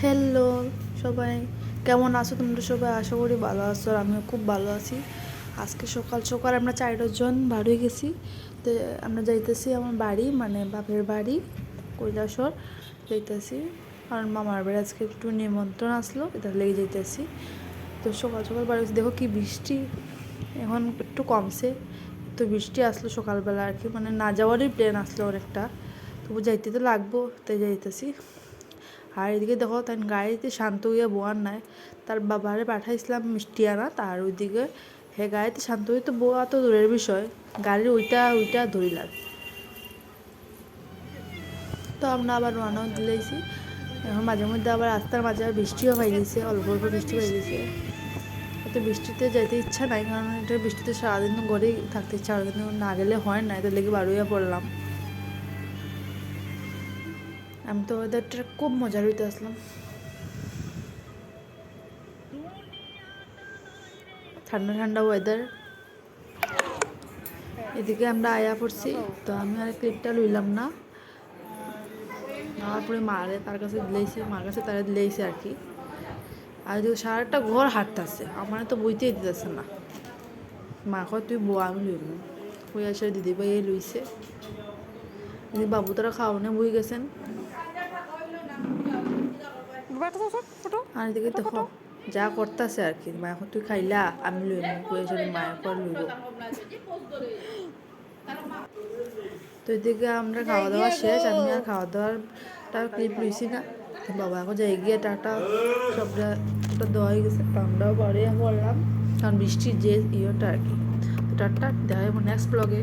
Hello সবাই। কেমন আছো তোমরা সবাই? আশা করি ভালো আছো আর আমিও খুব ভালো আছি। আজকে সকাল সকাল আমরা চারজন হয়ে গেছি। তো আমরা যাইতেছি আমার বাড়ি মানে বাপের বাড়ি, কৈলাসর। যাইতেছি। কারণ মামার বাড়ি আজকে একটু নিমন্ত্রণ আসলো এটা লেগে যাইতেছি। তো সকাল সকাল বাড়ি দেখো কি বৃষ্টি। এখন একটু কমছে। তো বৃষ্টি আসলো সকালবেলা আর কি। মানে না যাওয়ারই প্ল্যান আসলো অনেকটা। তবু যাইতে তো লাগবো, তাই যাইতেছি। আর এদিকে দেখো, তার গাড়িতে শান্ত হইয়া বোয়ার নাই। তার বাবারে পাঠাইছিলাম মিষ্টি আনা, তার ওইদিকে হে গাড়িতে শান্ত হইতে বোয়া তো দূরের বিষয়। গাড়ির ওইটা ওইটা ধরিলাম। তো আমরা আবার রওনা দিলেছি এখন মাঝে মধ্যে আবার রাস্তার মাঝে আবার বৃষ্টিও পাই গেছে, অল্প অল্প বৃষ্টি পাই গেছে। এত বৃষ্টিতে যেতে ইচ্ছা নাই, কারণ এটা বৃষ্টিতে সারাদিন তো ঘরেই থাকতে ইচ্ছা হয়, কিন্তু না গেলে হয় না এদের লেগে বারোইয়া পড়লাম। আমি তো ওয়েদারটা খুব মজার হইতে আসলাম। ঠান্ডা ঠান্ডা ওয়েদার এদিকে আমরা আয়া পড়ছি, তো আমি আর ক্লিপটা লইলাম না। নেওয়ার পরে মারে তার কাছে দিলেইছি, মার কাছে তারা দিলেইছে আর কি। আর এদিকে সারাটা ঘর হাঁটতেছে, আমার তো বইতেই দিতেছে না। মা কয়, তুই বউ, আমি লইব ওই আসে দিদি ভাই এই লইছে। বাবু তারা খাওয়ানে বই গেছেন। আর এদিকে দেখো যা করতেছে আর কি। মা এখন তুই খাইলা আমি লইব কয়েছে মায়ের পর লইব। তো এদিকে আমরা খাওয়া দাওয়া শেষ আমি আর খাওয়া দাওয়ারটা ক্লিপ লইছি না। বাবা এখন যাই গিয়ে টাটা সবটা ওটা দেওয়া হয়ে গেছে। আমরাও পরে বললাম কারণ বৃষ্টির যে ইয়েটা আর কি। তো টাটা দেখা নেক্সট ব্লগে